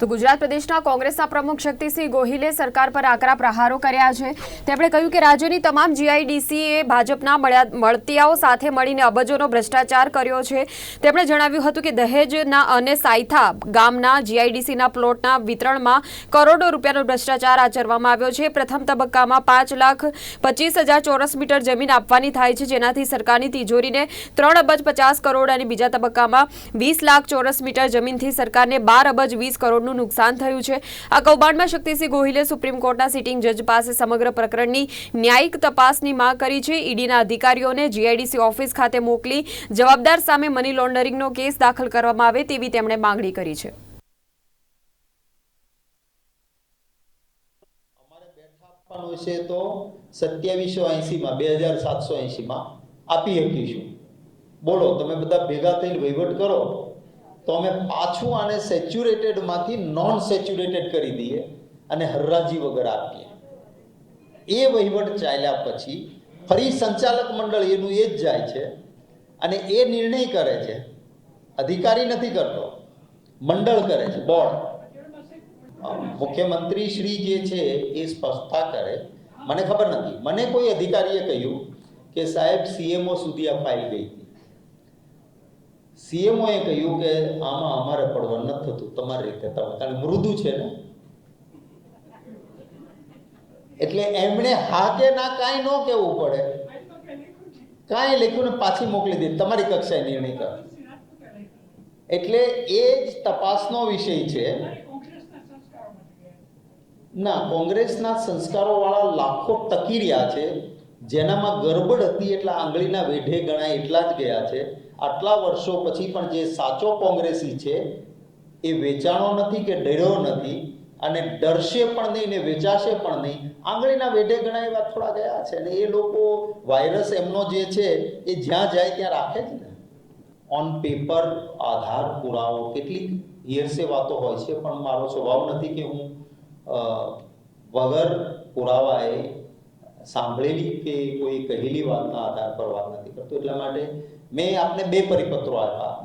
તો ગુજરાત પ્રદેશના કોંગ્રેસના પ્રમુખ શક્તિસિંહ ગોહિલે સરકાર પર આકરા પ્રહારો કર્યા છે. તેમણે કહ્યું કે રાજ્યની તમામ જીઆઈડીસીએ ભાજપના મળતિયાઓ સાથે મળીને અબજોનો ભ્રષ્ટાચાર કર્યો છે. તેમણે જણાવ્યું હતું કે દહેજના અને સાયથા ગામના જીઆઈડીસીના પ્લોટના વિતરણમાં કરોડો રૂપિયાનો ભ્રષ્ટાચાર આચરવામાં આવ્યો છે. પ્રથમ તબક્કામાં પાંચ લાખ પચીસ હજાર ચોરસ મીટર જમીન આપવાની થાય છે, જેનાથી સરકારની તિજોરીને ત્રણ અબજ પચાસ કરોડ અને બીજા તબક્કામાં વીસ લાખ ચોરસ મીટર જમીનથી સરકારને બાર અબજ વીસ કરોડનું નુકસાન થયું છે. આ કૌભાંડમાં શક્તિસિંહ ગોહિલે સુપ્રીમ કોર્ટના સિટિંગ જજ પાસે સમગ્ર પ્રકરણની ન્યાયિક તપાસની માંગ કરી છે. ઈડીના અધિકારીઓને જીઆઈડીસી ઓફિસ ખાતે મોકલી જવાબદાર સામે મની લોન્ડરિંગનો કેસ દાખલ કરવામાં આવે તેવી તેમણે માંગણી કરી છે. છે તો સત્યાવીસો એંશીમાં બે હજાર સાતસો એંશીમાં આપી શકીશું. બોલો, તમે બધા ભેગા થઈને વહીવટ કરો. તો અમે પાછું આને સેચ્યુરેટેડમાંથી નોન સેચ્યુરેટેડ કરી દઈએ અને હરરાજી વગર આપીએ. એ વહીવટ ચાલ્યા પછી ફરી સંચાલક મંડળ એનું એ જ જાય છે અને એ નિર્ણય કરે છે. અધિકારી નથી કરતો, મંડળ કરે છે, બોર્ડ. મુખ્યમંત્રી શ્રી જે છે એ સ્પષ્ટતા કરે. મને ખબર નથી. મને કોઈ અધિકારીએ કહ્યું કે સાહેબ સીએમઓ સુધી આ ફાઇલ ગઈ હતી. સીએમઓએ કહ્યું કે આમાં અમારે પડવા નથી થતું, તમારી રીતે તમે, કારણ મૃદુ છે ને. એટલે એમણે હા કે ના કાંઈ ન કહેવું પડે. કાંઈ લખ્યું ને પાછી મોકલી દે, તમારી કક્ષાએ નિર્ણય કરો. એટલે એ જ તપાસનો વિષય છે. ના, કોંગ્રેસના સંસ્કારોવાળા લાખો ટકી રહ્યા છે. જેનામાં ગરબડ હતી એટલા આંગળીના વેઢે ગણાય એટલા જ ગયા છે. આટલા વર્ષો પછી પણ જે સાચો કોંગ્રેસી છે, એ વેચાણો નથી કે ડર્યો નથી અને ડરશે પણ નહીં ને વેચાશે પણ નહીં. આંગળીના વેઢે ગણાય એવા થોડા ગયા છે અને એ લોકો વાયરસ એમનો જે છે, એ જ્યાં જાય ત્યાં રાખે જ ને. ઓન પેપર આધાર પુરાવો, કેટલીક હિયરસે વાતો હોય છે, પણ મારો સ્વભાવ નથી કે હું વગર વગર પુરાવાએ સાંભળેલી કે કોઈ કહેલી વાતના આધાર પર વાત નથી કરતો? એટલા માટે મેં આપને બે પરિપત્રો આપ્યા.